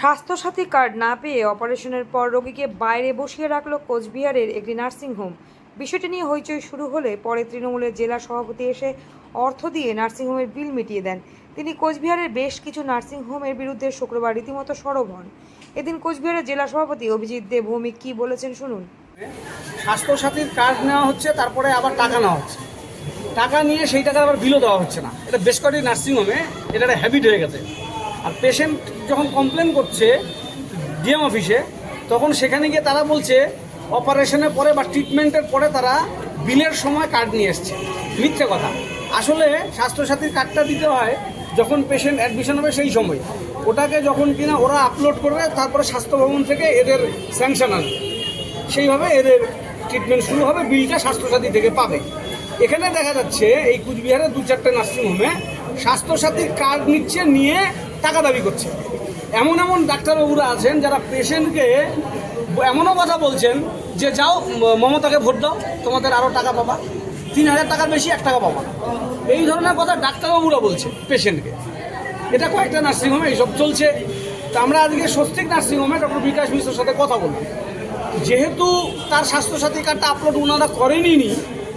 Swasthya Sathi card না পেয়ে অপারেশনের পর রোগীকে বাইরে বসিয়ে রাখল কোচবিহারের একটি নার্সিংহোম বিষয়টি নিয়ে হইচই শুরু হলে পরে তৃণমূলের জেলা সভাপতি এসে অর্থ দিয়ে নার্সিংহোমের বিল মিটিয়ে দেন। তিনি কোচবিহারের বেশ কিছু নার্সিংহোমের বিরুদ্ধে শুক্রবার রীতিমতো সরব হন। এদিন কোচবিহারের জেলা সভাপতি অভিজিৎ দেব ভৌমিক কী বলেছেন শুনুন। স্বাস্থ্যসাথীর কার্ড নেওয়া হচ্ছে, তারপরে আবার টাকা নেওয়া হচ্ছে। টাকা নিয়ে সেই টাকা আবার বিলও দেওয়া হচ্ছে না। এটা বেশ কটি নার্সিংহোমে এটা একটা হ্যাবিট হয়ে গেছে। আর পেশেন্ট যখন কমপ্লেন করছে ডিএম অফিসে তখন সেখানে গিয়ে তারা বলছে অপারেশনের পরে বা ট্রিটমেন্টের পরে তারা বিলের সময় কার্ড নিয়ে এসছে। মিথ্যে কথা। আসলে স্বাস্থ্যসাথীর কার্ডটা দিতে হয় যখন পেশেন্ট অ্যাডমিশন হবে সেই সময়। ওটাকে যখন কিনা ওরা আপলোড করবে, তারপরে স্বাস্থ্য ভবন থেকে এদের স্যাংশন আসবে। সেইভাবে এদের ট্রিটমেন্ট শুরু হবে, বিলটা স্বাস্থ্যসাথী থেকে পাবে। এখানে দেখা যাচ্ছে, এই কুচবিহারে দু চারটে নার্সিংহোমে স্বাস্থ্যসাথীর কার্ড নিচ্ছে, নিয়ে টাকা দাবি করছে। এমন এমন ডাক্তারবাবুরা আছেন যারা পেশেন্টকে এমনও কথা বলছেন যে, যাও, মমতাকে ভোট দাও, তোমাদের আরও টাকা পাবা। তিন হাজার টাকার বেশি এক টাকা পাবা এই ধরনের কথা ডাক্তারবাবুরা বলছে পেশেন্টকে। এটা কয়েকটা নার্সিংহোমে এইসব চলছে। তা আমরা আজকে স্বস্তিক নার্সিংহোমে ডক্টর বিকাশ মিশ্রের সাথে কথা বললাম। যেহেতু তার স্বাস্থ্যসাথী কার্ডটা আপলোড ওনারা করেনি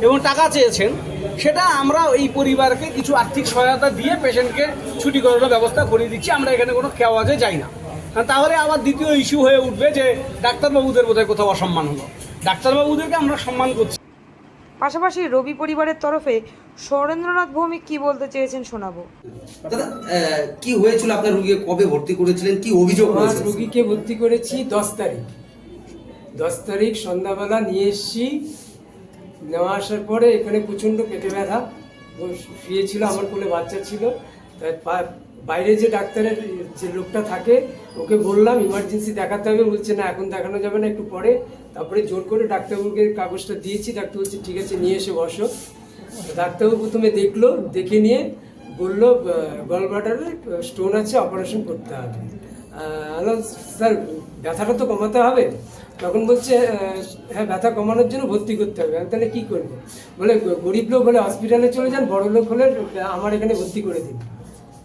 এবং টাকা চেয়েছেন সেটা আমরা এই পরিবারকে কিছু আর্থিক সহায়তা দিয়ে পেশেন্টকে ছুটি করানোর ব্যবস্থা করে দিচ্ছি আমরা এখানে কোনো কেওয়াজে যাই না। তাহলে আবার দ্বিতীয় ইস্যু হয়ে উঠবে যে ডাক্তারবাবুদের বোধহয় কোথাও অসম্মান হলো। ডাক্তারবাবুদেরকে আমরা সম্মান করছি। পাশাপাশি রবি পরিবারের তরফে সৌরেন্দ্রনাথ ভৌমিক কি বলতে চেয়েছেন শোনাবো। দাদা আহ, কি হয়েছিল? আপনার রুগীকে কবে ভর্তি করেছিলেন? কি অভিযোগ হয়েছিল রুগীকে ভর্তি করেছি দশ তারিখ। দশ তারিখ সন্ধ্যাবেলা নিয়ে এসছি। নেওয়া আসার পরে এখানে প্রচণ্ড পেটে ব্যথা। শুয়েছিল, আমার কোলে বাচ্চা ছিল। তাই বাইরে যে ডাক্তারের যে লোকটা থাকে, ওকে বললাম ইমার্জেন্সি দেখাতে হবে। বলছে, না, এখন দেখানো যাবে না, একটু পরে। তারপরে জোর করে ডাক্তারবাবুকে কাগজটা দিয়েছি। ডাক্তার বলছে, ঠিক আছে, নিয়ে এসে বসো। ডাক্তারবাবু প্রথমে দেখল, দেখে নিয়ে বলল গলব্লাডারে স্টোন আছে, অপারেশন করতে হবে। স্যার, ব্যথাটা তো কমাতে হবে? তখন বলছে হ্যাঁ ব্যথা কমানোর জন্য ভর্তি করতে হবে। আমি তাহলে কী করব? বলে গরিব লোক হলে হসপিটালে চলে যান, বড় লোক হলে আমার এখানে ভর্তি করে দিন।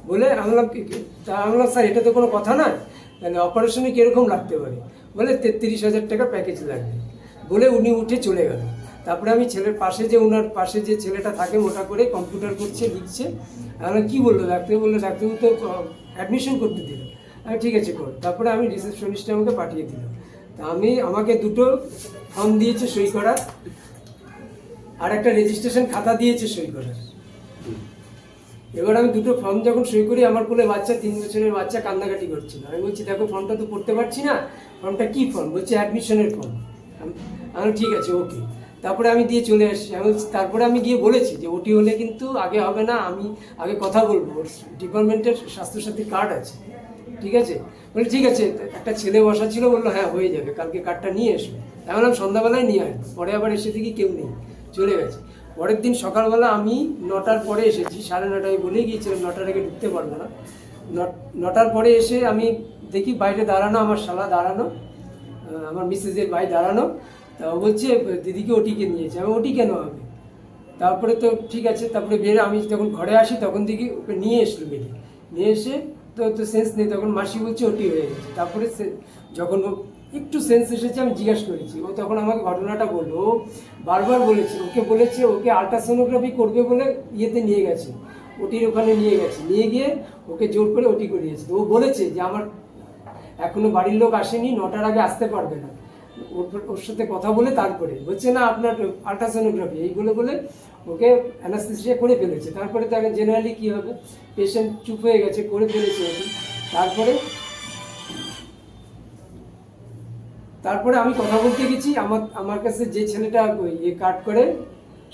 বলে, আমি কি- কি- তা আমি স্যার, এটা তো কোনো কথা না তাহলে অপারেশনে কীরকম লাগতে পারে? বলে, তেত্রিশ হাজার টাকা প্যাকেজ লাগবে। বলে, উনি উঠে চলে গেল। তারপরে আমি ছেলের পাশে যে ওনার পাশে যে ছেলেটা থাকে, মোটা করে কম্পিউটার করছে, লিখছে। আমি কি বলল? ডাক্তার বলল, ডাক্তারবাবু তো অ্যাডমিশন করতে দিল। ঠিক আছে কর। তারপরে আমি রিসেপশনিস্টে আমাকে পাঠিয়ে দিলাম আমি, আমাকে দুটো ফর্ম দিয়েছে সই করার। আর একটা রেজিস্ট্রেশন খাতা দিয়েছে সই করার। এবার আমি দুটো ফর্ম যখন সই করি, আমার কোলে বাচ্চা, তিন বছরের বাচ্চা কান্নাকাটি করছিল। আমি বলছি, দেখো ফর্মটা তো পড়তে পারছি না। ফর্মটা কি ফর্ম বলছে অ্যাডমিশনের ফর্ম আমি ঠিক আছে ওকে তারপরে আমি দিয়ে চলে আসছি আমি তারপরে আমি গিয়ে বলেছি যে, ওটি হলে কিন্তু আগে হবে না, আমি আগে কথা বলব। ডিপার্টমেন্টের স্বাস্থ্যসাথী কার্ড আছে। ঠিক আছে? বলে, ঠিক আছে। একটা ছেলে বসা ছিল, বলল হ্যাঁ হয়ে যাবে, কালকে কার্ডটা নিয়ে এসো। আমি বললাম সন্ধ্যাবেলায় নিয়ে আসব। পরে আবার এসে দেখি কেউ নেই, চলে গেছে। পরের দিন সকালবেলা আমি নটার পরে এসেছি, সাড়ে নটায় বলে গিয়েছিলাম, নটার আগে ঢুকতে পারব না। নটার পরে এসে আমি দেখি বাইরে দাঁড়ানো, আমার শালা দাঁড়ানো আমার মিসেসের ভাই দাঁড়ানো। তা বলছে, দিদিকে ওটিকে নিয়েছে আমি ওটি কেন হবে? তারপরে তো ঠিক আছে, তারপরে বের, আমি যখন ঘরে আসি, তখন দেখি ওকে নিয়ে এসলো বেরিয়ে। নিয়ে এসে তো তো সেন্স নেই, তখন মাসি বলছে, ওটি হয়ে গেছে। তারপরে যখন ও একটু সেন্স এসেছে, আমি জিজ্ঞেস করেছি। ও তখন আমাকে ঘটনাটা বলল। ও বারবার বলেছে, ওকে বলেছে, ওকে আল্ট্রাসোনোগ্রাফি করবে বলে ইয়েতে নিয়ে গেছে। ওটির ওখানে নিয়ে গেছে। নিয়ে গিয়ে ওকে জোর করে ওটি করিয়েছে। তো ও বলেছে যে, আমার এখনও বাড়ির লোক আসেনি, নটার আগে আসতে পারবে না। ওর সাথে কথা বলে তারপরে বলছে, না, আপনার আলট্রাসোনোগ্রাফি, এইগুলো বলে ওকে অ্যানাস্থেসিয়া করে ফেলেছে। তারপরে তাকে জেনারেলি কী হবে? পেশেন্ট চুপ হয়ে গেছে, করে ফেলেছে তারপরে তারপরে আমি কথা বলতে গেছি, আমার আমার কাছে যে ছেলেটা ইয়ে কার্ড করে,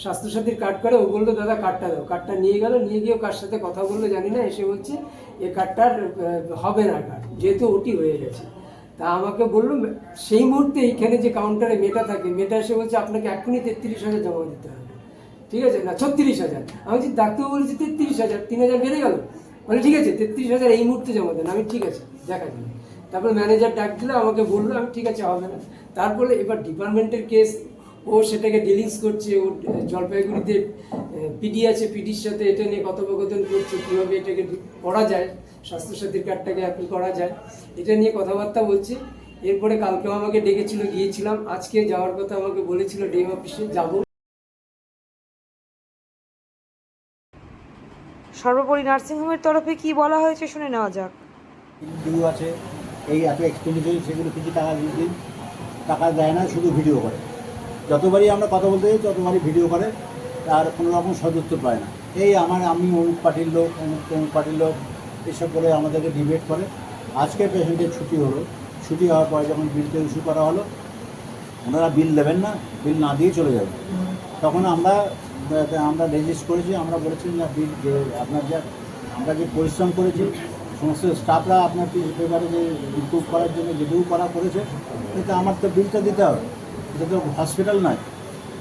স্বাস্থ্যসাথীর কার্ড করে, ও বলল, দাদা, কার্ডটা দাও। কার্ডটা নিয়ে গেল, নিয়ে গিয়ে কার সাথে কথা বলল জানি না, এসে বলছে, এ কার্ডটার হবে না কার্ড। যেহেতু ওটি হয়ে গেছে। তা আমাকে বলল, সেই মুহূর্তে এইখানে যে কাউন্টারে মেটা থাকে মেটা এসে বলছে, আপনাকে এখনই তেত্রিশ হাজার জমা দিতে হবে। ঠিক আছে, না, ছত্রিশ হাজার। আমি বলছি ডাক্তার বলেছি তেত্রিশ হাজার, তিন হাজার বেড়ে গেল? বলে, ঠিক আছে, তেত্রিশ হাজার এই মুহূর্তে জমা দেন। আমি ঠিক আছে, দেখা যাবে তারপরে ম্যানেজার ডাক দিল, আমাকে বলল, আমি ঠিক আছে, হবে না। তারপরে এবার ডিপার্টমেন্টের কেস ও সেটাকে ডিলিংস করছে, ও জলপাইগুড়িতে পিডি আছে পিডির সাথে এটা নিয়ে কথোপকথন করছে, কীভাবে এটাকে করা যায়। স্বাস্থ্যসাথীর কার্ডটাকে অ্যাপ্লাই করা যায়। এটা নিয়ে কথাবার্তা বলছি। এরপরে কালকেও আমাকে ডেকেছিল গিয়েছিলাম। আজকে যাওয়ার কথা আমাকে বলেছিল ডিএম অফিসে যাব। সর্বোপরি নার্সিংহোমের তরফে কি বলা হয়েছে শুনে নেওয়া যাক। ডিউ আছে এই এত এক্সপেন্ডিচার সেগুলো কিছু টাকা দিয়ে দিন। টাকা দেয় না শুধু ভিডিও করে। যতবারই আমরা কথা বলতে যাই ততবারই ভিডিও করে। আর কোনো রকম সদুত্তর পায় না। এই আমার আমি অমুক পার্টির লোক অমুক তমুক পার্টির লোক এসব করে আমাদেরকে ডিবেট করে। আজকে পেশেন্টের ছুটি হলো। ছুটি হওয়ার পরে যখন বিলটা ইস্যু করা হলো, ওনারা বিল দেবেন না বিল না দিয়ে চলে যাবেন তখন আমরা আমরা রেজিস্ট করেছি, আমরা বলেছি না বিল যে আপনার যা, আমরা যে পরিশ্রম করেছি, সমস্ত স্টাফরা আপনার পেপারে যে ইম্প্রুভ করার জন্য যেটুকু করা করেছে কিন্তু আমার তো বিলটা দিতে হবে। এটা তো হসপিটাল নয়।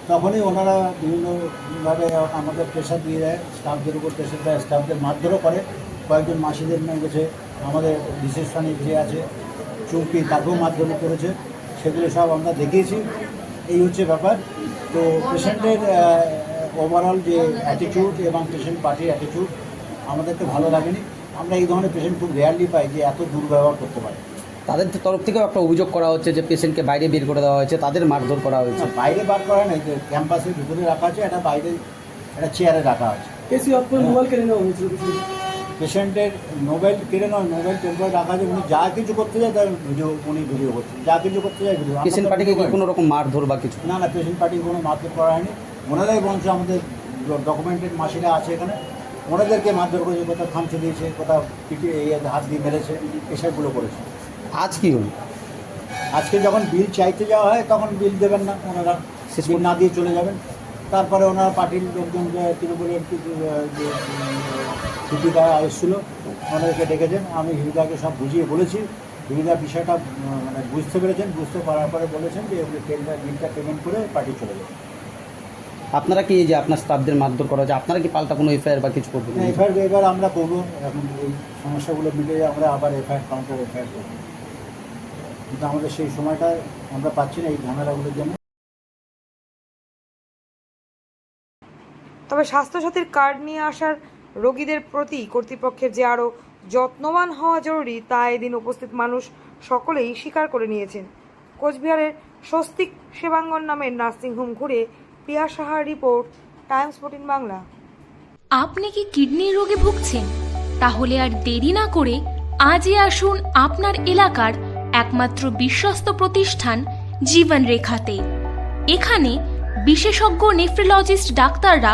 তখনই ওনারা বিভিন্নভাবে আমাদের প্রেশার দিয়ে দেয় স্টাফদের উপর প্রেশার দেয় স্টাফদের মারধরও করে। কয়েকজন মাসিদের নিয়ে গেছে আমাদের বিশেষ রিসেপশনে যে আছে চুমকি তাকেও মারধর করেছে সেগুলো সব আমরা দেখিয়েছি। এই হচ্ছে ব্যাপার। তো পেশেন্টের ওভারঅল যে অ্যাটিটিউড এবং পেশেন্ট পার্টির অ্যাটিটিউড আমাদের তো ভালো লাগেনি। আমরা এই ধরনের পেশেন্ট খুব রেয়ারলি পাই যে এত দুর্ব্যবহার করতে পারে। তাদের তরফ থেকেও একটা অভিযোগ করা হচ্ছে যে পেশেন্টকে বাইরে বের করে দেওয়া হয়েছে তাদের মারধর করা হয়েছে। বাইরে বার করা নেই যে ক্যাম্পাসের ভিতরে রাখা আছে এটা বাইরে একটা চেয়ারে রাখা আছে। মোবাইল কেড়ে নেওয়া হয়েছিল পেশেন্টের মোবাইল কেড়ে নয় মোবাইল টেম্পোরে রাখা আছে উনি যা কিছু করতে যায় তার ভিডিও উনি ভিডিও করছেন যা কিছু করতে যায় ভিডিও। পেশেন্ট পার্টিকে কি কোনো রকম মারধর বা কিছু? না না পেশেন্ট পার্টির কোনো মারধর করা হয়নি। ওনারাই বরঞ্চ আমাদের ডকুমেন্টেড মাসিরা আছে এখানে। ওনাদেরকে মারধর করেছে কোথাও খামচে দিয়েছে কোথাও পিঠে ইয়ে হাত দিয়ে মেরেছে এসবগুলো করেছে। আজ কি হলো? আজকে যখন বিল চাইতে যাওয়া হয় তখন বিল দেবেন না ওনারা বিল না দিয়ে চলে যাবেন। তারপরে ওনারা পার্টির লোকজন যে তৃণমূলের হিরিদা এসেছিল ওনাদেরকে ডেকেছেন আমি হিরিদাকে সব বুঝিয়ে বলেছি। হিরিদা বিষয়টা মানে বুঝতে পেরেছেন বুঝতে পারার পরে বলেছেন যে এগুলো তেলটা বিলটা পেমেন্ট করে পার্টি চলে যাবে। আপনারা কি এই যে আপনার স্টাফদের মারধর করা হয়েছে আপনারা কি পাল্টা কোনো এফআইআর বা কিছু করবেন? এফআইআর এবার আমরা করব এখন এই সমস্যাগুলো মিলে আমরা আবার এফআইআর কাউন্টার এফআইআর করব। কিন্তু আমাদের সেই সময়টা আমরা পাচ্ছি না এই ঝামেলাগুলোর জন্য। তবে স্বাস্থ্যসাথীর কার্ড নিয়ে আসার রোগীদের প্রতি কর্তৃপক্ষের যে আরও যত্নবান হওয়া জরুরি, তা এদিন উপস্থিত মানুষ সকলেই স্বীকার করে নিয়েছেন। কোচবিহারের স্বস্তিক সেবাঙ্গন নামের নার্সিংহোম ঘুরে প্রিয়া সাহার রিপোর্ট, টাইমস ফোর্টিন বাংলা। আপনি কি কিডনির রোগে ভুগছেন? তাহলে আর দেরি না করে আজই আসুন আপনার এলাকার একমাত্র বিশ্বস্ত প্রতিষ্ঠান জীবন রেখাতে এখানে বিশেষজ্ঞ নেফ্রোলজিস্ট ডাক্তাররা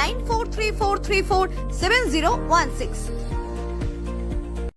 9434347016.